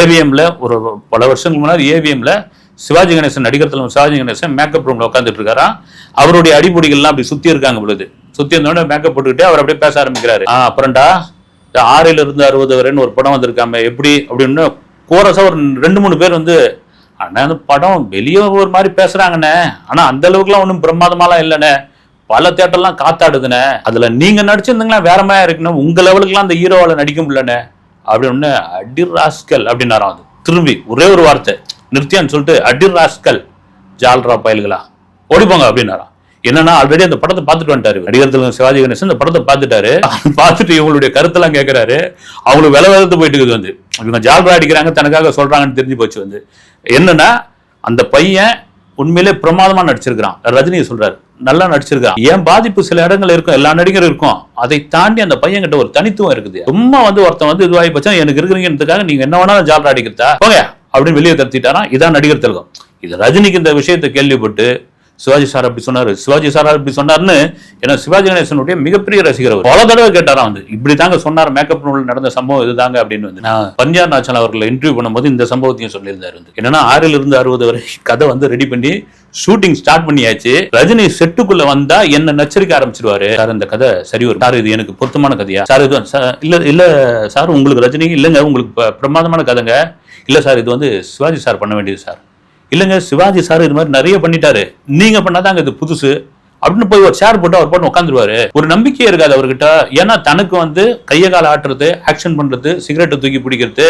ஏவிஎம்ல ஒரு பல வருஷங்களுக்கு முன்னாடி ஏவிஎம்ல சிவாஜி கணேசன் நடிகர் தலைவர் சிவாஜி கணேசன் மேக்கப் ரூம்ல உட்காந்துட்டு இருக்காரா? அவருடைய அடிப்பொடிகள்லாம் அப்படி சுத்தி இருக்காங்க பொழுது. சுத்தி இருந்தோட மேக்கப் போட்டுக்கிட்டு அவர் அப்படியே பேச ஆரம்பிக்கிறாரு. ஆ அப்புறம்டா ஆறில இருந்து அறுபது வரைன்னு ஒரு படம் வந்திருக்காம எப்படி? அப்படின்னு கோரஸா ஒரு ரெண்டு மூணு பேர் வந்து அண்ணா அந்த படம் வெளியே ஒரு மாதிரி பேசுறாங்கண்ணே. ஆனா அந்த அளவுக்குலாம் ஒன்றும் பிரமாதமாலாம் இல்லைண்ணே. பல தேட்டர்லாம் காத்தாடுதுண்ணே. அதுல நீங்க நடிச்சிருந்தீங்களா வேற மாதிரி இருக்குண்ணே. உங்க லெவலுக்குலாம் அந்த ஹீரோவால நடிக்க முடியலண்ணே. அப்படின்னு அடிர் ராஸ்கல் அப்படின்னாராம் அது. திரும்பி ஒரே ஒரு வார்த்தை நிறுத்தியான்னு சொல்லிட்டு அடிர் ராஸ்கல் ஜால்ரா பயல்களா ஓடிப்போங்க அப்படின்னாராம். என்னன்னா ஆல்ரெடி அந்த படத்தை பார்த்துட்டு வந்துட்டாரு நடிகர் சிவாஜி கணேசன் இந்த படத்தை பார்த்துட்டாரு. பார்த்துட்டு இவங்களுடைய கருத்தெல்லாம் கேட்கிறாரு அவங்களுக்கு வில விலத்து போயிட்டு இருக்குது வந்து. இவங்க ஜால்ரா அடிக்கிறாங்க தனக்காக சொல்றாங்கன்னு தெரிஞ்சு போச்சு வந்து. என்னன்னா அந்த பையன் உண்மையிலே பிரமாதமா நடிச்சிருக்கிறான். ரஜினி சொல்றாரு. நல்லா நடிச்சிருக்கான் ஏன் பாதிப்பு சில இடங்கள் இருக்கும் எல்லா நடிகரும் இருக்கும். அதை தாண்டி அந்த பையன் கிட்ட ஒரு தனித்துவம் இருக்குது. சும்மா வந்து ஒருத்தன் வந்து இதுவாகி போச்சா எனக்கு இருக்கிறீங்கிறதுக்காக நீங்க என்ன வேணாலும் ஜால்ரா அடிக்கிறதா? போங்க அப்படின்னு வெளியே தடுத்திட்டாராம் இதான் நடிகர் திலகம். இது ரஜினிக்கு இந்த விஷயத்தை கேள்விப்பட்டு சிவாஜி சார் அப்படி சொன்னாரு. சிவாஜி சார் அப்படி சொன்னார்னு ஏன்னா சிவாஜி கணேசனுடைய மிகப்பெரிய ரசிகர் அவர். பல தடவை கேட்டாராம் வந்து இப்படி தாங்க சொன்னார் மேக்கப் நூல் நடந்த சம்பவம் இதுதாங்க அப்படின்னு வந்து. நான் பஞ்சார் நாச்சல் அவர்களை இன்டர்வியூ பண்ணும்போது இந்த சம்பவத்தையும் சொல்லியிருந்தாரு வந்து. என்னன்னா ஆறில் இருந்து அறுபது வரை கதை வந்து ரெடி பண்ணி ஷூட்டிங் ஸ்டார்ட் பண்ணியாச்சு. ரஜினி செட்டுக்குள்ள வந்தா என்ன நச்சரிக்க ஆரம்பிச்சிருவாரு? சார் இந்த கதை சரி வரும். சார் இது எனக்கு பொருத்தமான கதையா? சார் இது இல்ல இல்ல சார் உங்களுக்கு ரஜினி இல்லைங்க உங்களுக்கு ப- பிரமாதமான கதைங்க. இல்ல சார் இது வந்து சிவாஜி சார் பண்ண வேண்டியது சார். இல்லைங்க சிவாஜி சார் இது மாதிரி நிறைய பண்ணிட்டாரு. நீங்க பண்ணாதாங்க இது புதுசு. அப்படின்னு போய் ஒரு சேர் போட்டு அவர் போட்டு உட்காந்துருவாரு. ஒரு நம்பிக்கையே இருக்காது அவர்கிட்ட. ஏன்னா தனக்கு வந்து கையை கால ஆட்டுறது ஆக்ஷன் பண்றது சிகரெட்டை தூக்கி பிடிக்கிறது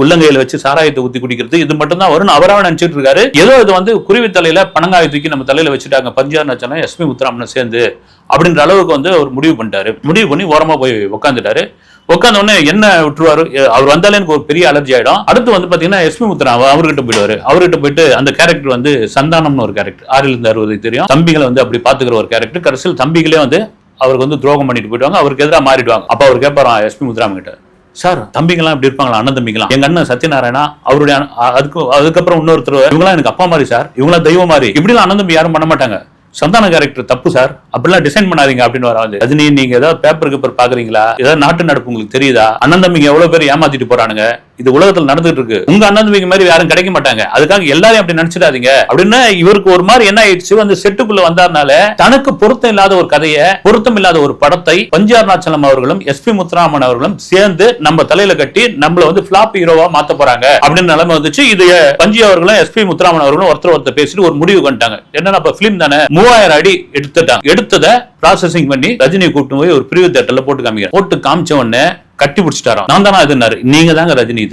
உள்ளங்கையில வச்சு சாராயத்தை ஊத்தி குடிக்கிறது இது மட்டும் தான் வரும்னு அவராக நினைச்சிட்டு இருக்காரு. ஏதோ இது வந்து குருவி தலையில பனங்காய தூக்கி நம்ம தலையில வச்சுட்டாங்க. பஞ்சார் நச்சனா எஸ்பி முத்துராமனை சேர்ந்து அப்படின்ற அளவுக்கு வந்து அவர் முடிவு பண்ணிட்டாரு. முடிவு பண்ணி ஓரமா போய் உட்காந்துட்டாரு. உட்காந்த உடனே என்ன விட்டுருவாரு? அவர் வந்தாலே எனக்கு ஒரு பெரிய அலர்ஜி ஆயிடும். அடுத்து வந்து பாத்தீங்கன்னா எஸ்பி முத்துரா அவர்கிட்ட போயிடுவாரு. அவர்கிட்ட போயிட்டு அந்த கேரக்டர் வந்து சந்தானம்னு ஒரு கேரக்டர் ஆறில் இருந்து அறுபது தெரியும். தம்பிகளை வந்து அப்படி பாத்துக்கிற ஒரு கேரக்டர் கடைசியில் தம்பிகளே வந்து அவருக்கு வந்து துரோகம் பண்ணிட்டு போயிடுவாங்க. அவருக்கு எதிராக மாறிடுவாங்க. அப்ப அவர் கேட்பாராம் எஸ்பி முத்துராமன் கிட்ட சார் தம்பிங்கெல்லாம் இப்படி இருப்பாங்களா? அண்ணன் தம்பிங்களாம் எங்க அண்ணன் சத்யநாராயணா அவருடைய அதுக்கு அதுக்கப்புறம் இன்னொருத்தர் இவங்களாம் எனக்கு அப்பா மாதிரி சார். இவங்களாம் தெய்வம் மாதிரி. இப்படிலாம் அண்ணன் தம்பி யாரும் பண்ண மாட்டாங்க. சந்தான கேரக்டர் தப்பு சார். அப்படிலாம் டிசைன் பண்ணாதீங்க அப்படின்னு வராது ரஜினி நீங்க ஏதாவது பேப்பர் பேப்பர் பாக்குறீங்களா? ஏதாவது நாட்டு நடப்பு உங்களுக்கு தெரியுதா? அண்ணன் தம்பிங்க எவ்வளவு பேர் ஏமாத்திட்டு போறானுங்க? இது உலகத்துல நடந்துட்டு இருக்கு உங்க அண்ணன் மாதிரி யாரும் கிடைக்க மாட்டாங்க. அதுக்காக எல்லாரையும் அப்படி நினைச்சிடாதீங்க. அப்படின்னு இவருக்கு ஒரு மாதிரி என்ன ஆயிடுச்சு? வந்து செட்டுக்குள்ள வந்தாருனால தனக்கு பொருத்தம் இல்லாத ஒரு கதையை பொருத்தம் இல்லாத ஒரு படத்தை பஞ்சார் நாச்சலம் அவர்களும் எஸ்பி முத்துராமன் அவர்களும் சேர்ந்து நம்ம தலையில கட்டி நம்மள வந்து பிளாப் ஹீரோவா மாத்த போறாங்க. அப்படின்னு நிலைமை வந்துச்சு. இது பஞ்சி அவர்களும் எஸ்பி முத்துராமன் அவர்களும் ஒருத்தர் ஒருத்தர் பேசிட்டு ஒரு முடிவு பண்ணிட்டாங்க. என்னன்னா இப்ப பிலிம் தானே? மூவாயிரம் அடி எடுத்துட்டாங்க. எடுத்ததை ப்ராசஸிங் பண்ணி ரஜினியை கூப்பிட்டு போய் ஒரு பிரிவு தேட்டர்ல போட்டு காமிக்கிறேன் போட்டு காமிச்ச உடனே கட்டி பிடிச்சிட்டாராம். நான் தானா இதுனாரு நீங்க தாங்க ரஜினி இது